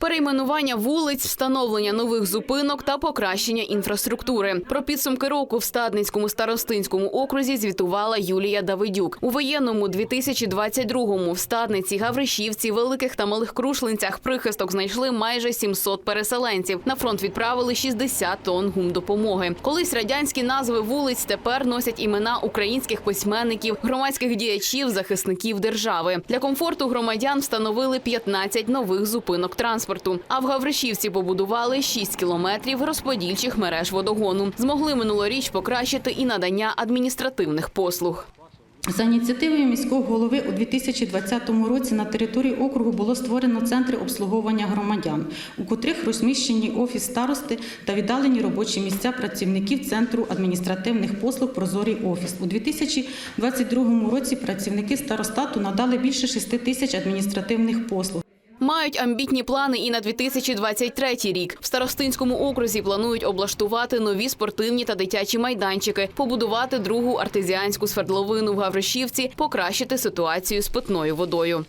Перейменування вулиць, встановлення нових зупинок та покращення інфраструктури. Про підсумки року в Стадницькому старостинському окрузі звітувала Юлія Давидюк. У воєнному 2022-му в Стадниці, Гавришівці, Великих та Малих Крушлинцях прихисток знайшли майже 700 переселенців. На фронт відправили 60 тонн гумдопомоги. Колись радянські назви вулиць тепер носять імена українських письменників, громадських діячів, захисників держави. Для комфорту громадян встановили 15 нових зупинок транспорту. А в Гавришівці побудували 6 кілометрів розподільчих мереж водогону. Змогли минулоріч покращити і надання адміністративних послуг. За ініціативою міського голови у 2020 році на території округу було створено центри обслуговування громадян, у котрих розміщені офіс старости та віддалені робочі місця працівників центру адміністративних послуг Прозорий офіс. У 2022 році працівники старостату надали більше 6 тисяч адміністративних послуг. Мають амбітні плани і на 2023 рік. В Старостинському окрузі планують облаштувати нові спортивні та дитячі майданчики, побудувати другу артезіанську свердловину в Гавришівці, покращити ситуацію з питною водою.